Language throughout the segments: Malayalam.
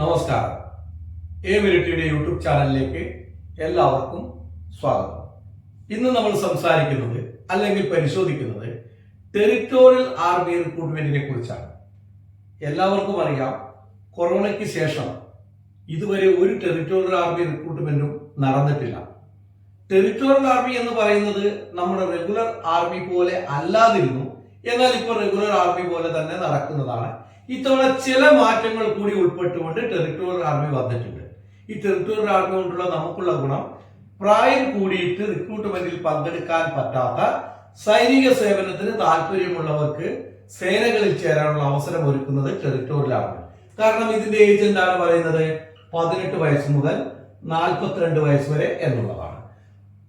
നമസ്കാരം. എ മിലിറ്ററിയുടെ യൂട്യൂബ് ചാനലിലേക്ക് എല്ലാവർക്കും സ്വാഗതം. ഇന്ന് നമ്മൾ സംസാരിക്കുന്നത് അല്ലെങ്കിൽ പരിശോധിക്കുന്നത് ടെറിറ്റോറിയൽ ആർമി റിക്രൂട്ട്മെന്റിനെ കുറിച്ചാണ്. എല്ലാവർക്കും അറിയാം കൊറോണയ്ക്ക് ശേഷം ഇതുവരെ ഒരു ടെറിറ്റോറിയൽ ആർമി റിക്രൂട്ട്മെന്റും നടന്നിട്ടില്ല. ടെറിറ്റോറിയൽ ആർമി എന്ന് പറയുന്നത് നമ്മുടെ റെഗുലർ ആർമി പോലെ അല്ലാതിരുന്നു എന്നാൽ ഇപ്പോൾ റെഗുലർ ആർമി പോലെ തന്നെ നടക്കുന്നതാണ്. ഇത്തവണ ചില മാറ്റങ്ങൾ കൂടി ഉൾപ്പെട്ടുകൊണ്ട് ടെറിട്ടോറിയൽ ആർമി വന്നിട്ടുണ്ട്. ഈ ടെറിട്ടോറിയൽ ആർമി കൊണ്ടുള്ള നമുക്കുള്ള ഗുണം പ്രായം കൂടിയിട്ട് റിക്രൂട്ട്മെന്റിൽ പങ്കെടുക്കാൻ പറ്റാത്ത സൈനിക സേവനത്തിന് താല്പര്യമുള്ളവർക്ക് സേനകളിൽ ചേരാനുള്ള അവസരം ഒരുക്കുന്നത് ആർമി കാരണം ഇതിന്റെ ഏജ് എന്താണ് പറയുന്നത്? പതിനെട്ട് വയസ്സ് മുതൽ നാൽപ്പത്തിരണ്ട് വയസ്സ് വരെ എന്നുള്ളതാണ്.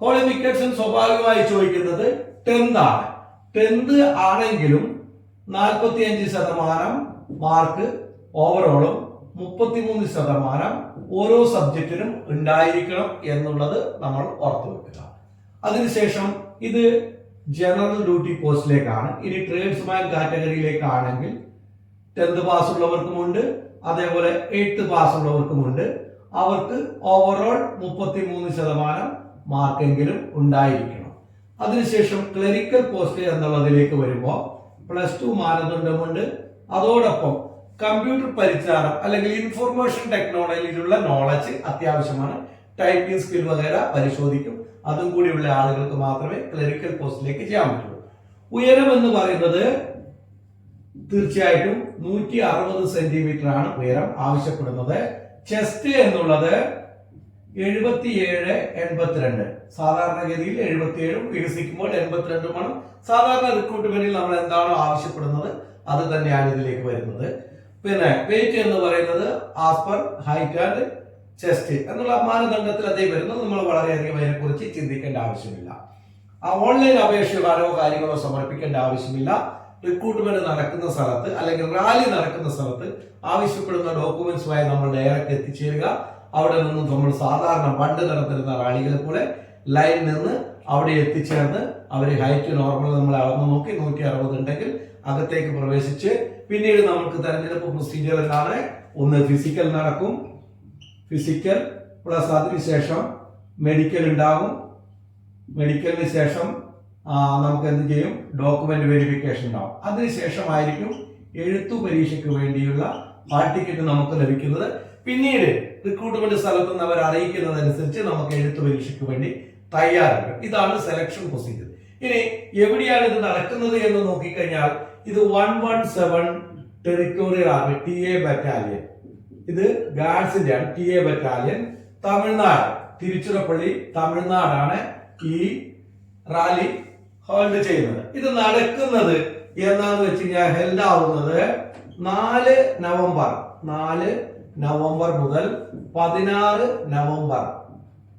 ക്വാളിഫിക്കേഷൻ സ്വാഭാവികമായി ചോദിക്കുന്നത് ടെൻത് ആണ്. ടെൻത് ആണെങ്കിലും നാൽപ്പത്തിയഞ്ച് ശതമാനം മാർക്ക് ഓവറോളും മുപ്പത്തിമൂന്ന് ശതമാനം ഓരോ സബ്ജക്റ്റിനും ഉണ്ടായിരിക്കണം എന്നുള്ളത് നമ്മൾ ഓർത്തു വെക്കുക. അതിനുശേഷം ഇത് ജനറൽ ഡ്യൂട്ടി പോസ്റ്റിലേക്കാണ് ഇനി ട്രേഡ്സ്മാൻ കാറ്റഗറിയിലേക്കാണെങ്കിൽ ടെൻത്ത് പാസ് ഉള്ളവർക്കുമുണ്ട് അതേപോലെ എയ്ത്ത് പാസ് ഉള്ളവർക്കുമുണ്ട് അവർക്ക് ഓവറോൾ മുപ്പത്തിമൂന്ന് ശതമാനം മാർക്കെങ്കിലും ഉണ്ടായിരിക്കണം. അതിനുശേഷം ക്ലറിക്കൽ പോസ്റ്റ് എന്നുള്ളതിലേക്ക് വരുമ്പോൾ പ്ലസ് ടു മാനദണ്ഡമുണ്ട് അതോടൊപ്പം കമ്പ്യൂട്ടർ പരിചാരം അല്ലെങ്കിൽ ഇൻഫർമേഷൻ ടെക്നോളജിയിലുള്ള നോളജ് അത്യാവശ്യമാണ്. ടൈപ്പിംഗ് സ്കിൽ വഗേര പരിശോധിക്കും. അതും കൂടിയുള്ള ആളുകൾക്ക് മാത്രമേ ക്ലറിക്കൽ പോസ്റ്റിലേക്ക് ചെയ്യാൻ പറ്റുള്ളൂ. ഉയരം എന്ന് പറയുന്നത് തീർച്ചയായിട്ടും നൂറ്റി അറുപത് സെന്റിമീറ്റർ ആണ് ഉയരം ആവശ്യപ്പെടുന്നത്. ചെസ്റ്റ് എന്നുള്ളത് എഴുപത്തിയേഴ് എൺപത്തിരണ്ട്. സാധാരണഗതിയിൽ എഴുപത്തിയേഴും വികസിക്കുമ്പോൾ എൺപത്തിരണ്ടുമാണ്. സാധാരണ റിക്രൂട്ട്മെന്റിൽ നമ്മൾ എന്താണോ ആവശ്യപ്പെടുന്നത് അത് തന്നെയാണ് ഇതിലേക്ക് വരുന്നത്. പിന്നെ വെയിറ്റ് എന്ന് പറയുന്നത് ആസ്പർ ഹൈറ്റ് ആൻഡ് ചെസ്റ്റ് എന്നുള്ള മാനദണ്ഡത്തിൽ അതേ വരുന്നത്. നമ്മൾ വളരെയധികം അതിനെക്കുറിച്ച് ചിന്തിക്കേണ്ട ആവശ്യമില്ല. ആ ഓൺലൈൻ അപേക്ഷകാരോ കാര്യങ്ങളോ സമർപ്പിക്കേണ്ട ആവശ്യമില്ല. റിക്രൂട്ട്മെന്റ് നടക്കുന്ന സ്ഥലത്ത് അല്ലെങ്കിൽ റാലി നടക്കുന്ന സ്ഥലത്ത് ആവശ്യപ്പെടുന്ന ഡോക്യുമെന്റ്സുമായി നമ്മൾ ഡയറക്റ്റ് എത്തിച്ചേരുക. അവിടെ നിന്ന് നമ്മൾ സാധാരണ പണ്ട് നടത്തിരുന്ന റാലികളെ പോലെ ലൈൻ നിന്ന് അവിടെ എത്തിച്ചേർന്ന് അവർ ഹൈറ്റ് നോർമൽ നമ്മൾ അളന്ന് നോക്കി നൂറ്റി അറുപത് ഉണ്ടെങ്കിൽ അകത്തേക്ക് പ്രവേശിച്ച് പിന്നീട് നമുക്ക് തെരഞ്ഞെടുപ്പ് പ്രൊസീജിയർ എന്നാണ് ഒന്ന് ഫിസിക്കൽ നടക്കും. ഫിസിക്കൽ പ്ലസ് അതിനുശേഷം മെഡിക്കൽ ഉണ്ടാകും. മെഡിക്കലിന് ശേഷം നമുക്ക് എന്ത് ചെയ്യും? ഡോക്യുമെന്റ് വെരിഫിക്കേഷൻ ഉണ്ടാവും. അതിനുശേഷമായിരിക്കും എഴുത്തു പരീക്ഷയ്ക്ക് വേണ്ടിയുള്ള ഹാൾ ടിക്കറ്റ് നമുക്ക് ലഭിക്കുന്നത്. പിന്നീട് റിക്രൂട്ട്മെന്റ് സ്ഥലത്ത് നിന്ന് അവർ അറിയിക്കുന്നതനുസരിച്ച് നമുക്ക് എഴുത്തു പരീക്ഷയ്ക്ക് വേണ്ടി തയ്യാറാക്കും ഇതാണ് സെലക്ഷൻ പ്രൊസീജിയർ ഇനി എവിടെയാണ് ഇത് നടക്കുന്നത് എന്ന് നോക്കിക്കഴിഞ്ഞാൽ ഇത് one one seven territorial army T A battalion ഇത് ഗാഡ്സിന്റെയാണ് T A battalion Tamil Nadu Tiruchirappalli തമിഴ്നാടാണ് ഈ റാലി ഹോൾഡ് ചെയ്യുന്നത്. ഇത് നടക്കുന്നത് എന്നാന്ന് വെച്ച് കഴിഞ്ഞാൽ ഹെൽഡ് ആവുന്നത് നാല് നവംബർ നാല് നവംബർ മുതൽ പതിനാറ് നവംബർ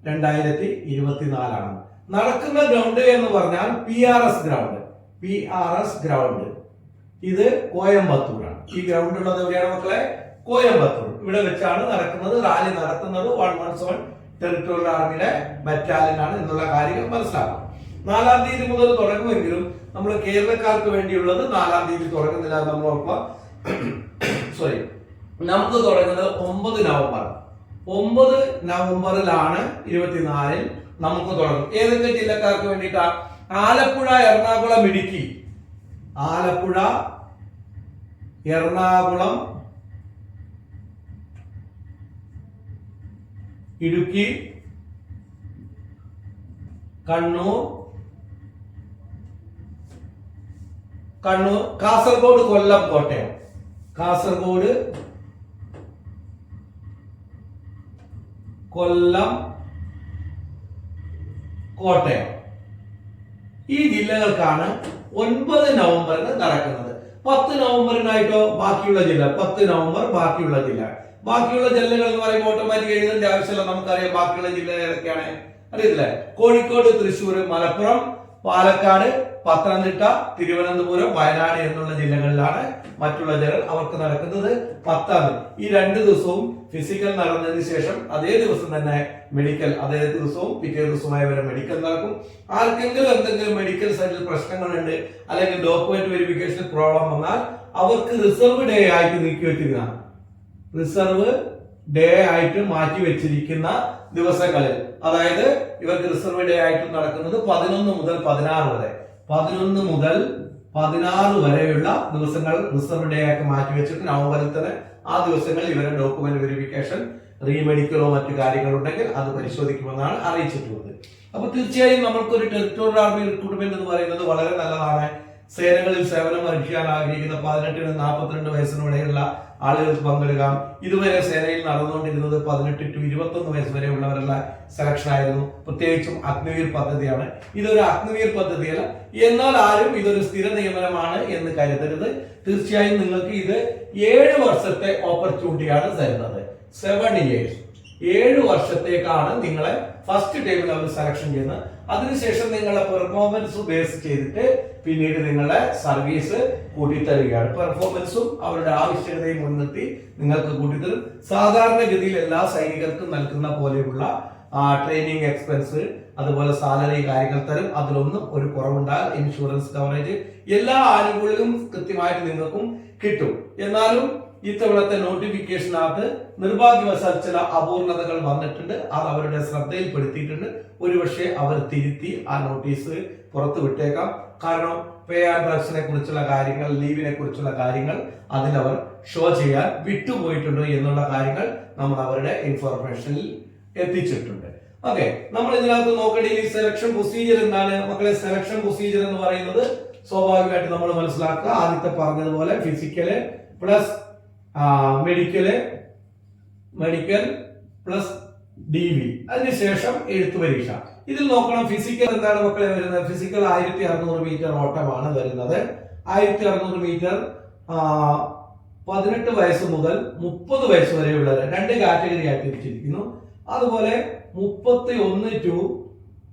രണ്ടായിരത്തി ഇരുപത്തിനാലാണ്. നടക്കുന്ന ഗ്രൗണ്ട് എന്ന് പറഞ്ഞാൽ P R S ground. P R S ground. ഇത് കോയമ്പത്തൂരാണ്. ഈ ഗ്രൗണ്ട് ഉള്ളത് എവിടെയാണ് മക്കളെ? കോയമ്പത്തൂർ. ഇവിടെ വെച്ചാണ് നടക്കുന്നത് റാലി നടത്തുന്നത് വൺ വൺ സെവൻ ടെറിട്ടോറിയൽ ആർമിയുടെ ബറ്റാലിയൻ ആണ് എന്നുള്ള കാര്യങ്ങൾ മനസ്സിലാക്കണം. നാലാം തീയതി മുതൽ തുടങ്ങുമെങ്കിലും നമ്മൾ കേരളക്കാർക്ക് വേണ്ടിയുള്ളത് നാലാം തീയതി തുടങ്ങുന്നില്ല നമ്മൾ സോറി നമുക്ക് തുടങ്ങുന്നത് ഒമ്പത് നവംബർ. ഒമ്പത് നവംബറിലാണ് ഇരുപത്തിനാലിൽ നമുക്ക് തുടങ്ങും ഏതൊക്കെ ജില്ലക്കാർക്ക് വേണ്ടിയിട്ടാ? ആലപ്പുഴ എറണാകുളം ഇടുക്കി. ആലപ്പുഴ എറണാകുളം ഇടുക്കി കണ്ണൂർ കണ്ണൂർ കാസർഗോഡ് കൊല്ലം കോട്ടയം. കാസർഗോഡ് കൊല്ലം കോട്ടയം. ഈ ജില്ലകൾക്കാണ് ഒൻപത് നവംബറിന് നടക്കുന്നത്. പത്ത് നവംബറിനായിട്ടോ ബാക്കിയുള്ള ജില്ല പത്ത് നവംബർ ബാക്കിയുള്ള ജില്ല. ബാക്കിയുള്ള ജില്ലകൾ എന്ന് പറയുമ്പോൾ ഓട്ടോമാറ്റിക് എഴുതേണ്ട ആവശ്യമില്ല. നമുക്കറിയാം ബാക്കിയുള്ള ജില്ലകൾ ഏതൊക്കെയാണ്. അറിയത്തില്ലേ? കോഴിക്കോട് തൃശ്ശൂർ മലപ്പുറം പാലക്കാട് പത്തനംതിട്ട തിരുവനന്തപുരം വയനാട് എന്നുള്ള ജില്ലകളിലാണ് മറ്റുള്ള ജില്ലകൾ അവർക്ക് നടക്കുന്നത്. പത്താം ഈ രണ്ട് ദിവസവും ഫിസിക്കൽ നടന്നതിന് ശേഷം അതേ ദിവസം തന്നെ മെഡിക്കൽ അതേ ദിവസവും പിറ്റേ ദിവസമായി വരെ മെഡിക്കൽ നടക്കും. ആർക്കെങ്കിലും എന്തെങ്കിലും മെഡിക്കൽ സൈഡിൽ പ്രശ്നങ്ങളുണ്ട് അല്ലെങ്കിൽ ഡോക്യുമെന്റ് വെരിഫിക്കേഷൻ പ്രോബ്ലം വന്നാൽ അവർക്ക് റിസർവ് ഡേ ആയിട്ട് നീക്കി വെച്ചിരുന്നതാണ് റിസർവ് ഡേ ആയിട്ട് മാറ്റി വെച്ചിരിക്കുന്ന ദിവസങ്ങളിൽ അതായത് ഇവർക്ക് റിസർവ് ഡേ ആയിട്ട് നടക്കുന്നത് പതിനൊന്ന് മുതൽ പതിനാറ് വരെ. പതിനൊന്ന് മുതൽ പതിനാറ് വരെയുള്ള ദിവസങ്ങൾ റിസർവ് ഡേ ആയിട്ട് മാറ്റി വെച്ചിട്ട് നവംബറിൽ തന്നെ ആ ദിവസങ്ങളിൽ ഇവരുടെ ഡോക്യുമെന്റ് വെരിഫിക്കേഷൻ റീമെഡിക്കലോ മറ്റു കാര്യങ്ങളുണ്ടെങ്കിൽ അത് പരിശോധിക്കുമെന്നാണ് അറിയിച്ചിട്ടുള്ളത്. അപ്പൊ തീർച്ചയായും നമ്മൾക്കൊരു ടെറിട്ടോറിയൽ ആർമി റിക്രൂട്ട്മെന്റ് എന്ന് പറയുന്നത് വളരെ നല്ലതാണ്. സേനകളിൽ സേവനം അനുഷ്ഠിക്കാൻ ആഗ്രഹിക്കുന്ന പതിനെട്ടിന് നാൽപ്പത്തിരണ്ട് വയസ്സിനിടെയുള്ള ആളുകൾക്ക് പങ്കെടുക്കാം. ഇതുവരെ സേനയിൽ നടന്നുകൊണ്ടിരുന്നത് പതിനെട്ട് ടു ഇരുപത്തൊന്ന് വയസ്സ് വരെ ഉള്ളവരുള്ള സെലക്ഷൻ ആയിരുന്നു. പ്രത്യേകിച്ചും അഗ്നിവീർ പദ്ധതിയാണ്. ഇതൊരു അഗ്നിവീർ പദ്ധതിയല്ല. എന്നാൽ ആരും ഇതൊരു സ്ഥിര നിയമനമാണ് എന്ന് കരുതരുത്. തീർച്ചയായും നിങ്ങൾക്ക് ഇത് ഏഴ് വർഷത്തെ ഓപ്പർച്യൂണിറ്റിയാണ് തരുന്നത്. സെവൻ ഇയേഴ്സ് ഏഴ് വർഷത്തേക്കാണ് നിങ്ങളെ ഫസ്റ്റ് ടേബിൾ അവർ സെലക്ഷൻ ചെയ്യുന്നത് അതിനുശേഷം നിങ്ങളുടെ പെർഫോമൻസ് ബേസ് ചെയ്തിട്ട് പിന്നീട് നിങ്ങളുടെ സർവീസ് കൂട്ടിത്തരികയാണ്. പെർഫോമൻസും അവരുടെ ആവശ്യകതയും മുൻനിർത്തി നിങ്ങൾക്ക് കൂട്ടിത്തരും. സാധാരണഗതിയിൽ എല്ലാ സൈനികർക്കും നൽകുന്ന പോലെയുള്ള ട്രെയിനിങ് എക്സ്പെൻസ് അതുപോലെ സാലറി കാര്യങ്ങൾ തരും. അതിലൊന്നും ഒരു കുറവുണ്ടാകും ഇൻഷുറൻസ് കവറേജ് എല്ലാ ആനുകൂല്യവും കൃത്യമായിട്ട് നിങ്ങൾക്കും കിട്ടും. എന്നാലും ഇത്തവണത്തെ നോട്ടിഫിക്കേഷനകത്ത് നിർഭാഗ്യവശാൽ ചില അപൂർണതകൾ വന്നിട്ടുണ്ട്. അത് അവരുടെ ശ്രദ്ധയിൽപ്പെടുത്തിയിട്ടുണ്ട്. ഒരുപക്ഷെ അവർ തിരുത്തി ആ നോട്ടീസ് പുറത്തു വിട്ടേക്കാം. കാരണം പേ ആൻഡ് ഡ്രഗ്സിനെ കുറിച്ചുള്ള കാര്യങ്ങൾ ലീവിനെ കുറിച്ചുള്ള കാര്യങ്ങൾ അതിലവർ ഷോ ചെയ്യാൻ വിട്ടുപോയിട്ടുണ്ട് എന്നുള്ള കാര്യങ്ങൾ നമ്മൾ അവരുടെ ഇൻഫർമേഷനിൽ എത്തിച്ചിട്ടുണ്ട്. ഓക്കെ നമ്മൾ ഇതിനകത്ത് നോക്കേണ്ട ഈ സെലക്ഷൻ പ്രൊസീജിയർ എന്താണ്? മക്കളെ സെലക്ഷൻ പ്രൊസീജിയർ എന്ന് പറയുന്നത് സ്വാഭാവികമായിട്ട് നമ്മൾ മനസ്സിലാക്കുക. ആദ്യത്തെ പറഞ്ഞതുപോലെ physical plus medical medical plus D V അതിനുശേഷം എഴുത്തു പരീക്ഷ. ഇതിൽ നോക്കണം ഫിസിക്കൽ എന്താണ് മക്കളെ വരുന്നത്? ഫിസിക്കൽ ആയിരത്തി അറുന്നൂറ് മീറ്റർ ഓട്ടമാണ് വരുന്നത്. ആയിരത്തി അറുന്നൂറ് മീറ്റർ പതിനെട്ട് വയസ്സ് മുതൽ മുപ്പത് വയസ്സ് വരെയുള്ള രണ്ട് കാറ്റഗറി ആയി തിരിച്ചിരിക്കുന്നു. അതുപോലെ മുപ്പത്തി ഒന്ന് ടു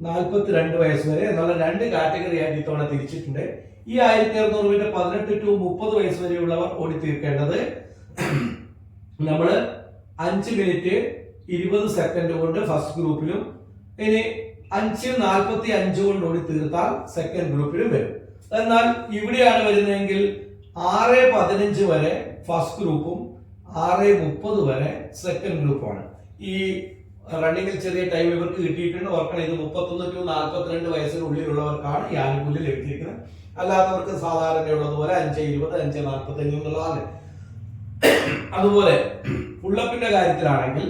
നാൽപ്പത്തി രണ്ട് വയസ്സ് വരെ എന്നുള്ള രണ്ട് കാറ്റഗറി ആയിട്ട് ഇത്തവണ തിരിച്ചിട്ടുണ്ട്. ഈ ആയിരത്തി അറുന്നൂറ് മീറ്റർ പതിനെട്ട് ടു മുപ്പത് വയസ്സ് വരെയുള്ളവർ ഓടി തീർക്കേണ്ടത് നമ്മൾ അഞ്ച് മിനിറ്റ് ഇരുപത് സെക്കൻഡ് കൊണ്ട് ഫസ്റ്റ് ഗ്രൂപ്പിലും ഇനി അഞ്ച് നാൽപ്പത്തി അഞ്ച് കൊണ്ട് ഓടി തീർത്താൽ സെക്കൻഡ് ഗ്രൂപ്പിലും വരും. എന്നാൽ ഇവിടെയാണ് വരുന്നതെങ്കിൽ ആറ് പതിനഞ്ച് വരെ ഫസ്റ്റ് ഗ്രൂപ്പും ആറ് മുപ്പത് വരെ സെക്കൻഡ് ഗ്രൂപ്പാണ് ഈ റണ്ണിങ്ങിൽ ചെറിയ ടൈം ഇവർക്ക് കിട്ടിയിട്ടുണ്ട്. ഓർക്കണം ഇത് മുപ്പത്തൊന്ന് ടു നാൽപ്പത്തിരണ്ട് വയസ്സിനുള്ളിലുള്ളവർക്കാണ് ഈ ആനുകൂല്യം ലഭിച്ചിരിക്കുന്നത്. അല്ലാത്തവർക്ക് സാധാരണയുള്ളതുപോലെ അഞ്ച് ഇരുപത് അഞ്ച് നാൽപ്പത്തഞ്ച് എന്നുള്ളതാണ്. അതുപോലെ പുള്ളപ്പിന്റെ കാര്യത്തിലാണെങ്കിൽ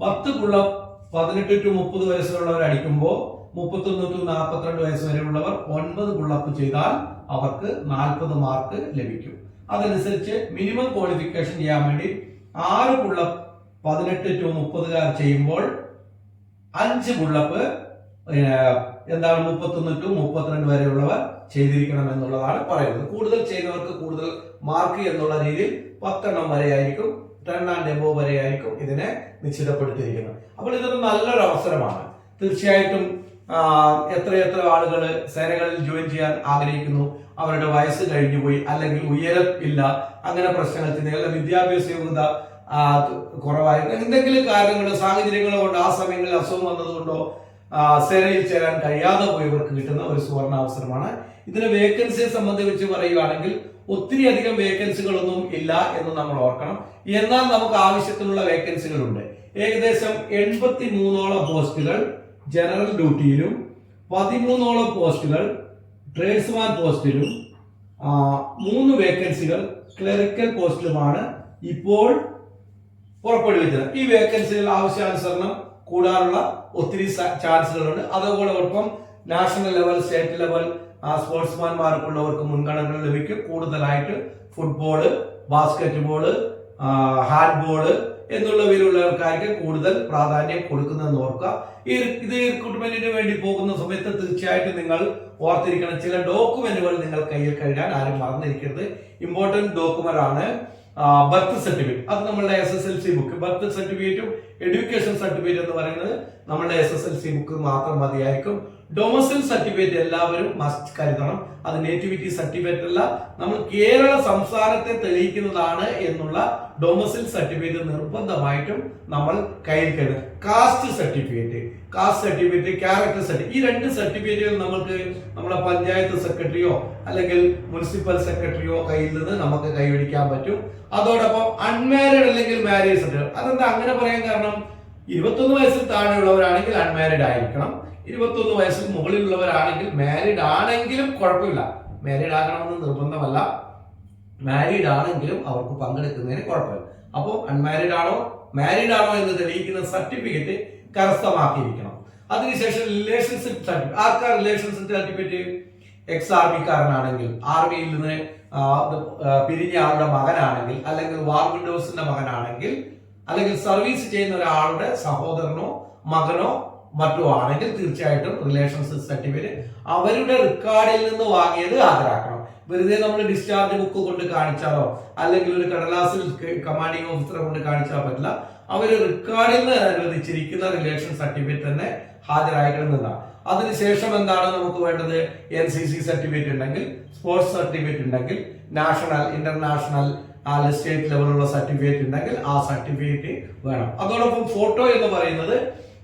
പത്ത് പുള്ളപ്പ് പതിനെട്ട് ടു മുപ്പത് വയസ്സിലുള്ളവർ അടിക്കുമ്പോൾ മുപ്പത്തൊന്ന് ടു നാൽപ്പത്തിരണ്ട് വയസ്സ് വരെയുള്ളവർ ഒൻപത് പുള്ളപ്പ് ചെയ്താൽ അവർക്ക് നാൽപ്പത് മാർക്ക് ലഭിക്കും. അതനുസരിച്ച് മിനിമം ക്വാളിഫിക്കേഷൻ ചെയ്യാൻ വേണ്ടി ആറ് പുള്ളപ്പ് പതിനെട്ട് ടു മുപ്പതുകാർ ചെയ്യുമ്പോൾ അഞ്ച് പുള്ളപ്പ് എന്താണ് മുപ്പത്തൊന്ന് ടു മുപ്പത്തിരണ്ട് വരെയുള്ളവർ ചെയ്തിരിക്കണം എന്നുള്ളതാണ് പറയുന്നത്. കൂടുതൽ ചെയ്തവർക്ക് കൂടുതൽ മാർക്ക് എന്നുള്ള രീതിയിൽ പത്തെണ്ണം വരെയായിരിക്കും ടെൻ ആൻഡ് എബോ വരെയായിരിക്കും ഇതിനെ നിശ്ചിതപ്പെടുത്തിയിരിക്കുന്നത്. അപ്പോൾ ഇതൊരു നല്ലൊരു അവസരമാണ്. തീർച്ചയായിട്ടും എത്രയെത്ര ആളുകൾ സേനകളിൽ ജോയിൻ ചെയ്യാൻ ആഗ്രഹിക്കുന്നു അവരുടെ വയസ്സ് കഴിഞ്ഞുപോയി അല്ലെങ്കിൽ ഉയരം ഇല്ല അങ്ങനെ പ്രശ്നങ്ങൾ ചിന്തകൾ വിദ്യാഭ്യാസ യോഗ്യത കുറവായിരുന്നു. എന്തെങ്കിലും കാരണങ്ങളോ സാഹചര്യങ്ങളോ കൊണ്ട് ആ സമയങ്ങളിൽ അസുഖം വന്നതുകൊണ്ടോ സേനയിൽ ചേരാൻ കഴിയാതെ പോയവർക്ക് കിട്ടുന്ന ഒരു സുവർണ അവസരമാണ് ഇതിന് വേക്കൻസിയെ സംബന്ധിച്ച് പറയുകയാണെങ്കിൽ ഒത്തിരി അധികം വേക്കൻസികളൊന്നും ഇല്ല എന്ന് നമ്മൾ ഓർക്കണം. എന്നാൽ നമുക്ക് ആവശ്യത്തിനുള്ള വേക്കൻസികളുണ്ട് ഏകദേശം എൺപത്തി മൂന്നോളം പോസ്റ്റുകൾ ജനറൽ ഡ്യൂട്ടിയിലും പതിമൂന്നോളം പോസ്റ്റുകൾ ട്രേഡ്സ്മാൻ പോസ്റ്റിലും മൂന്ന് വേക്കൻസികൾ ക്ലറിക്കൽ പോസ്റ്റിലുമാണ് ഇപ്പോൾ പുറപ്പെടുവിച്ചത് ഈ വേക്കൻസികൾ ആവശ്യാനുസരണം കൂടാനുള്ള ഒത്തിരി ചാൻസുകളുണ്ട്. അതോടൊപ്പം നാഷണൽ ലെവൽ സ്റ്റേറ്റ് ലെവൽ സ്പോർട്സ്മാൻമാർക്കുള്ളവർക്ക് മുൻഗണന ലഭിക്കും. കൂടുതലായിട്ട് ഫുട്ബോൾ ബാസ്കറ്റ് ബോൾ ഹാൻഡ്ബോൾ എന്നുള്ളവയിലുള്ളവർക്കായിരിക്കും കൂടുതൽ പ്രാധാന്യം കൊടുക്കുന്നതെന്ന് ഓർക്കുക. ഈ ഇത് റിക്രൂട്ട്മെന്റിന് വേണ്ടി പോകുന്ന സമയത്ത് തീർച്ചയായിട്ടും നിങ്ങൾ ഓർത്തിരിക്കണം. ചില ഡോക്യുമെന്റുകൾ നിങ്ങൾ കയ്യിൽ കഴുകാൻ ആരും മറന്നിരിക്കരുത്. ഇമ്പോർട്ടന്റ് ഡോക്യുമെന്റ് ആണ്. ബർത്ത് സർട്ടിഫിക്കറ്റ് അത് നമ്മളുടെ S S L C book birth സർട്ടിഫിക്കറ്റും എഡ്യൂക്കേഷൻ സർട്ടിഫിക്കറ്റ് എന്ന് പറയുന്നത് നമ്മളുടെ S S L C book മാത്രം മതിയായിരിക്കും. ഡൊമസിൽ സർട്ടിഫിക്കറ്റ് എല്ലാവരും മസ്റ്റ് കരുതണം. അത് നേറ്റിവിറ്റി സർട്ടിഫിക്കറ്റ് അല്ല നമ്മൾ കേരള സംസ്ഥാനത്തെ തെളിയിക്കുന്നതാണ് എന്നുള്ള ഡൊമസിൽ സർട്ടിഫിക്കറ്റ് നിർബന്ധമായിട്ടും നമ്മൾ കയ്യിൽ കരുതണം caste certificate caste certificate character certificate ഈ രണ്ട് സർട്ടിഫിക്കറ്റുകൾ നമുക്ക് നമ്മുടെ പഞ്ചായത്ത് സെക്രട്ടറിയോ അല്ലെങ്കിൽ മുനിസിപ്പൽ സെക്രട്ടറിയോ കയ്യിൽ നിന്ന് നമുക്ക് കൈവടിക്കാൻ പറ്റും. അതോടൊപ്പം അൺമാരീഡ് അല്ലെങ്കിൽ മാരേജ് സർട്ടിഫിക്കറ്റ് അതെന്താ അങ്ങനെ പറയാൻ കാരണം? ഇരുപത്തൊന്ന് വയസ്സിൽ താഴെയുള്ളവരാണെങ്കിൽ അൺമാരീഡ് ആയിരിക്കണം. ഇരുപത്തൊന്ന് വയസ്സിൽ മുകളിലുള്ളവരാണെങ്കിൽ മാരീഡ് ആണെങ്കിലും കുഴപ്പമില്ല. മാരീഡ് ആകണമെന്ന് നിർബന്ധമല്ല. മാരീഡ് ആണെങ്കിലും അവർക്ക് പങ്കെടുക്കുന്നതിന് കുഴപ്പമില്ല. അപ്പോൾ അൺമാരീഡ് ആണോ? മാരീഡ് ആണോ എന്ന് തെളിയിക്കുന്ന സർട്ടിഫിക്കറ്റ് കരസ്ഥമാക്കിയിരിക്കണം. അതിനുശേഷം റിലേഷൻഷിപ്പ് സർട്ടിഫിക്കറ്റ് ആർക്കാ റിലേഷൻഷിപ്പ് സർട്ടിഫിക്കറ്റ് എക്സ് ആർമിക്കാരനാണെങ്കിൽ ആർമിയിൽ നിന്ന് പിരിഞ്ഞ ആളുടെ മകനാണെങ്കിൽ അല്ലെങ്കിൽ വാർ വിൻഡോസിന്റെ മകനാണെങ്കിൽ അല്ലെങ്കിൽ സർവീസ് ചെയ്യുന്ന ഒരാളുടെ സഹോദരനോ മകനോ മറ്റോ ആണെങ്കിൽ തീർച്ചയായിട്ടും റിലേഷൻഷിപ്പ് സർട്ടിഫിക്കറ്റ് അവരുടെ റെക്കോർഡിൽ നിന്ന് വാങ്ങിയത് ഹാജരാക്കണം. വെറുതെ നമ്മൾ ഡിസ്ചാർജ് ബുക്ക് കൊണ്ട് കാണിച്ചാലോ അല്ലെങ്കിൽ ഒരു കടലാസിൽ കമാൻഡിംഗ് ഓഫീസറെ കൊണ്ട് കാണിച്ചാൽ പറ്റില്ല. അവർ റെക്കോർഡിൽ നിന്ന് അനുവദിച്ചിരിക്കുന്ന റിലേഷൻ സർട്ടിഫിക്കറ്റ് തന്നെ ഹാജരാക്കണമെന്നാണ് അതിനുശേഷം എന്താണ് നമുക്ക് വേണ്ടത്? എൻ സി സി സർട്ടിഫിക്കറ്റ് ഉണ്ടെങ്കിൽ സ്പോർട്സ് സർട്ടിഫിക്കറ്റ് ഉണ്ടെങ്കിൽ നാഷണൽ ഇന്റർനാഷണൽ സ്റ്റേറ്റ് ലെവലുള്ള സർട്ടിഫിക്കറ്റ് ഉണ്ടെങ്കിൽ ആ സർട്ടിഫിക്കറ്റ് വേണം. അതോടൊപ്പം ഫോട്ടോ എന്ന് പറയുന്നത്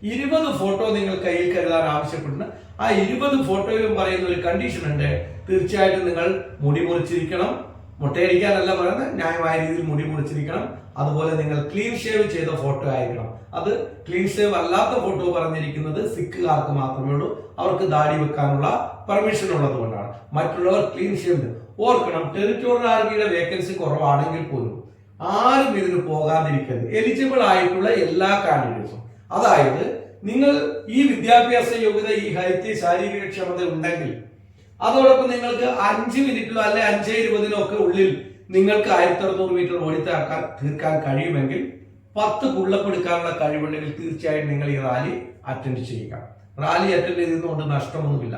ഇരുപത് ഫോട്ടോ നിങ്ങൾ കയ്യിൽ കരുതാൻ ആവശ്യപ്പെടുന്നു. ആ ഇരുപത് ഫോട്ടോയിലും പറയുന്ന ഒരു കണ്ടീഷൻ ഉണ്ട്. തീർച്ചയായിട്ടും നിങ്ങൾ മുടി മുറിച്ചിരിക്കണം. മുട്ടയടിക്കാനല്ല പറയുന്നത്. ന്യായമായ രീതിയിൽ മുടി മുറിച്ചിരിക്കണം. അതുപോലെ നിങ്ങൾ ക്ലീൻ ഷേവ് ചെയ്ത ഫോട്ടോ ആയിരിക്കണം. അത് ക്ലീൻ ഷേവ് അല്ലാത്ത ഫോട്ടോ പറഞ്ഞിരിക്കുന്നത് സിഖുകാർക്ക് മാത്രമേ ഉള്ളൂ. അവർക്ക് ദാടി വെക്കാനുള്ള പെർമിഷൻ ഉള്ളത് കൊണ്ടാണ്. മറ്റുള്ളവർ ക്ലീൻ ഷേവ് ഓർക്കണം. ടെറിറ്റോറിയൽ ആർമിയുടെ വേക്കൻസി കുറവാണെങ്കിൽ പോലും ആരും ഇതിന് പോകാതിരിക്കരുത്. എലിജിബിൾ ആയിട്ടുള്ള എല്ലാ കാൻഡിഡേറ്റ്സും അതായത് നിങ്ങൾ ഈ വിദ്യാഭ്യാസ യോഗ്യത ഈ ഹൈറ്റ് ശാരീരിക ക്ഷമത ഉണ്ടെങ്കിൽ അതോടൊപ്പം നിങ്ങൾക്ക് അഞ്ച് മിനിറ്റിലോ അല്ലെ അഞ്ച് ഇരുപതിനോ ഒക്കെ ഉള്ളിൽ നിങ്ങൾക്ക് ആയിരത്തി അറുന്നൂറ് മീറ്റർ ഓടിത്താക്കാൻ തീർക്കാൻ കഴിയുമെങ്കിൽ പത്ത് പുള്ളപ്പ് എടുക്കാനുള്ള കഴിവുണ്ടെങ്കിൽ തീർച്ചയായും നിങ്ങൾ ഈ റാലി അറ്റൻഡ് ചെയ്യുക. റാലി അറ്റൻഡ് ചെയ്തതുകൊണ്ട് നഷ്ടമൊന്നുമില്ല.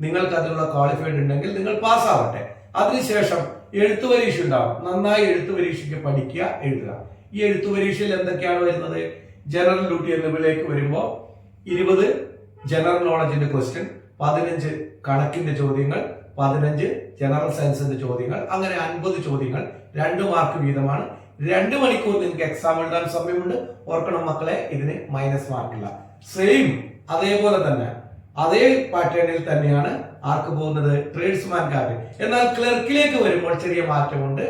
നിങ്ങൾക്ക് അതിനുള്ള ക്വാളിഫൈഡ് ഉണ്ടെങ്കിൽ നിങ്ങൾ പാസ്സാവട്ടെ അതിനുശേഷം എഴുത്തു പരീക്ഷ ഉണ്ടാവും. നന്നായി എഴുത്തു പരീക്ഷയ്ക്ക് പഠിക്കുക എഴുതുക. ഈ എഴുത്തു പരീക്ഷയിൽ എന്തൊക്കെയാണ് വരുന്നത്? ജനറൽ ഡ്യൂട്ടി എന്നിവയിലേക്ക് വരുമ്പോൾ ഇരുപത് ജനറൽ നോളജിന്റെ ക്വസ്റ്റ്യൻ പതിനഞ്ച് കണക്കിന്റെ ചോദ്യങ്ങൾ പതിനഞ്ച് ജനറൽ സയൻസിന്റെ ചോദ്യങ്ങൾ അങ്ങനെ അൻപത് ചോദ്യങ്ങൾ രണ്ട് മാർക്ക് വീതമാണ്. രണ്ട് മണിക്കൂർ നിങ്ങൾക്ക് എക്സാം എഴുതാൻ സമയമുണ്ട്. ഓർക്കണം മക്കളെ ഇതിന് മൈനസ് മാർക്കില്ല സെയിം അതേപോലെ തന്നെ അതേ പാറ്റേണിൽ തന്നെയാണ് ആർക്ക് പോകുന്നത്? ട്രേഡ്സ്മാൻകാർ എന്നാൽ ക്ലർക്കിലേക്ക് വരുമ്പോൾ ചെറിയ മാറ്റമുണ്ട്.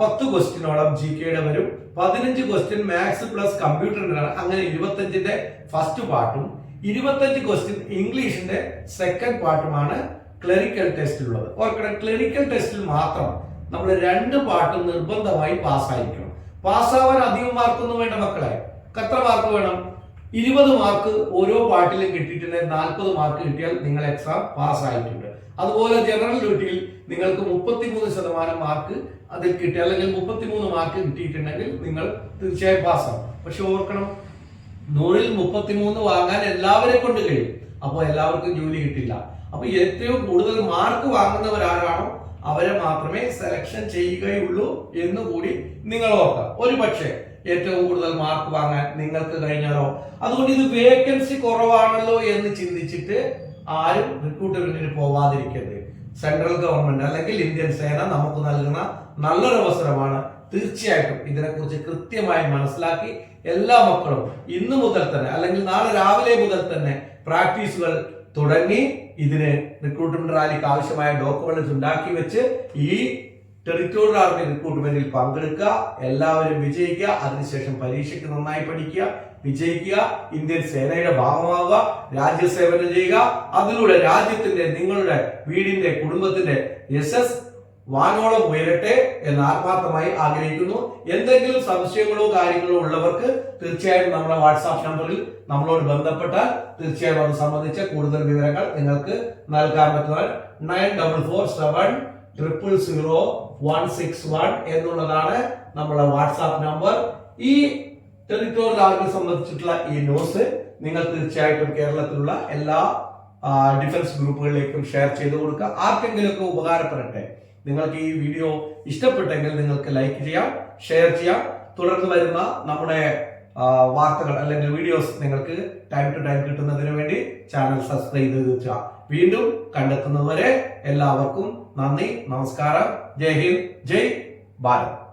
പത്ത് ക്വസ്റ്റ്യനോളം ജി കെയുടെ വരും. പതിനഞ്ച് ക്വസ്റ്റ്യൻ മാത്സ് പ്ലസ് കമ്പ്യൂട്ടറിനാണ് അങ്ങനെ ഇരുപത്തഞ്ചിന്റെ ഫസ്റ്റ് പാർട്ടും ഇരുപത്തഞ്ച് ക്വസ്റ്റ്യൻ ഇംഗ്ലീഷിന്റെ സെക്കൻഡ് പാർട്ടുമാണ് ക്ലറിക്കൽ ടെസ്റ്റിലുള്ളത് ഓർക്കണം ക്ലറിക്കൽ ടെസ്റ്റിൽ മാത്രം നമ്മൾ രണ്ട് പാട്ടും നിർബന്ധമായി പാസ്സായിരിക്കണം. പാസ്സാവാൻ അധികം മാർക്കൊന്നും വേണ്ട മക്കളെ. എത്ര മാർക്ക് വേണം? ഇരുപത് മാർക്ക് ഓരോ പാട്ടിലും കിട്ടിയിട്ടുണ്ടെങ്കിൽ നാൽപ്പത് മാർക്ക് കിട്ടിയാൽ നിങ്ങൾ എക്സാം പാസ്സായിട്ടുണ്ട് അതുപോലെ ജനറൽ ഡ്യൂട്ടിയിൽ നിങ്ങൾക്ക് മുപ്പത്തിമൂന്ന് ശതമാനം മാർക്ക് അതിൽ കിട്ടി അല്ലെങ്കിൽ മുപ്പത്തിമൂന്ന് മാർക്ക് കിട്ടിയിട്ടുണ്ടെങ്കിൽ നിങ്ങൾ തീർച്ചയായും പാസ്സാവും പക്ഷെ ഓർക്കണം നൂറിൽ മുപ്പത്തിമൂന്ന് വാങ്ങാൻ എല്ലാവരെ കൊണ്ട് കഴിയും. അപ്പോൾ എല്ലാവർക്കും ജോലി കിട്ടില്ല. അപ്പൊ ഏറ്റവും കൂടുതൽ മാർക്ക് വാങ്ങുന്നവരാരാണോ അവരെ മാത്രമേ സെലക്ഷൻ ചെയ്യുകയുള്ളൂ എന്ന് കൂടി നിങ്ങൾ ഓർക്കുക. ഒരു പക്ഷേ ഏറ്റവും കൂടുതൽ മാർക്ക് വാങ്ങാൻ നിങ്ങൾക്ക് കഴിഞ്ഞാലോ? അതുകൊണ്ട് ഇത് വേക്കൻസി കുറവാണല്ലോ എന്ന് ചിന്തിച്ചിട്ട് ആരും റിക്രൂട്ട്മെന്റിന് പോവാതിരിക്കരുത്. സെൻട്രൽ ഗവൺമെന്റ് അല്ലെങ്കിൽ ഇന്ത്യൻ സേന നമുക്ക് നൽകുന്ന നല്ലൊരു അവസരമാണ് തീർച്ചയായിട്ടും ഇതിനെക്കുറിച്ച് കൃത്യമായി മനസ്സിലാക്കി എല്ലാ മക്കളും ഇന്ന് മുതൽ തന്നെ അല്ലെങ്കിൽ നാളെ രാവിലെ മുതൽ തന്നെ പ്രാക്ടീസുകൾ തുടങ്ങി ഇതിന് റിക്രൂട്ട്മെന്റ് റാലിക്ക് ആവശ്യമായ ഡോക്യുമെന്റ്സ് ഉണ്ടാക്കി വെച്ച് ഈ ടെറിറ്റോറിയൽ ആർമി റിക്രൂട്ട്മെന്റിൽ പങ്കെടുക്കുക എല്ലാവരും വിജയിക്കുക അതിനുശേഷം പരീക്ഷയ്ക്ക് നന്നായി പഠിക്കുക വിജയിക്കുക ഇന്ത്യൻ സേനയുടെ ഭാഗമാവുക രാജ്യസേവനം ചെയ്യുക. അതിലൂടെ രാജ്യത്തിന്റെ നിങ്ങളുടെ വീടിന്റെ കുടുംബത്തിന്റെ യശസ് വാനോളം ഉയരട്ടെ എന്ന് ആത്മാർത്ഥമായി ആഗ്രഹിക്കുന്നു. എന്തെങ്കിലും സംശയങ്ങളോ കാര്യങ്ങളോ ഉള്ളവർക്ക് തീർച്ചയായും നമ്മുടെ വാട്സാപ്പ് നമ്പറിൽ നമ്മളോട് ബന്ധപ്പെട്ടാൽ തീർച്ചയായും അത് സംബന്ധിച്ച കൂടുതൽ വിവരങ്ങൾ നിങ്ങൾക്ക് നൽകാൻ പറ്റുന്നതാണ്. Nine double four seven triple zero one six one എന്നുള്ളതാണ് നമ്മുടെ വാട്സാപ്പ് നമ്പർ. ഈ ടെറിറ്റോറിയൽ സംബന്ധിച്ചിട്ടുള്ള ഈ ന്യൂസ് നിങ്ങൾ തീർച്ചയായിട്ടും കേരളത്തിലുള്ള എല്ലാ ഡിഫൻസ് ഗ്രൂപ്പുകളിലേക്കും ഷെയർ ചെയ്ത് കൊടുക്കുക. ആർക്കെങ്കിലുമൊക്കെ ഉപകാരപ്പെടട്ടെ. നിങ്ങൾക്ക് ഈ വീഡിയോ ഇഷ്ടപ്പെട്ടെങ്കിൽ നിങ്ങൾക്ക് ലൈക്ക് ചെയ്യാം ഷെയർ ചെയ്യാം. തുടർന്ന് വരുന്ന നമ്മുടെ വാർത്തകൾ അല്ലെങ്കിൽ വീഡിയോസ് നിങ്ങൾക്ക് ടൈം ടു ടൈം കിട്ടുന്നതിന് വേണ്ടി ചാനൽ സബ്സ്ക്രൈബ് ചെയ്ത് വെക്കുക. വീണ്ടും കണ്ടെത്തുന്നതുവരെ എല്ലാവർക്കും നന്ദി നമസ്കാരം. ജയ് ഹിന്ദ് ജയ് ഭാരത്.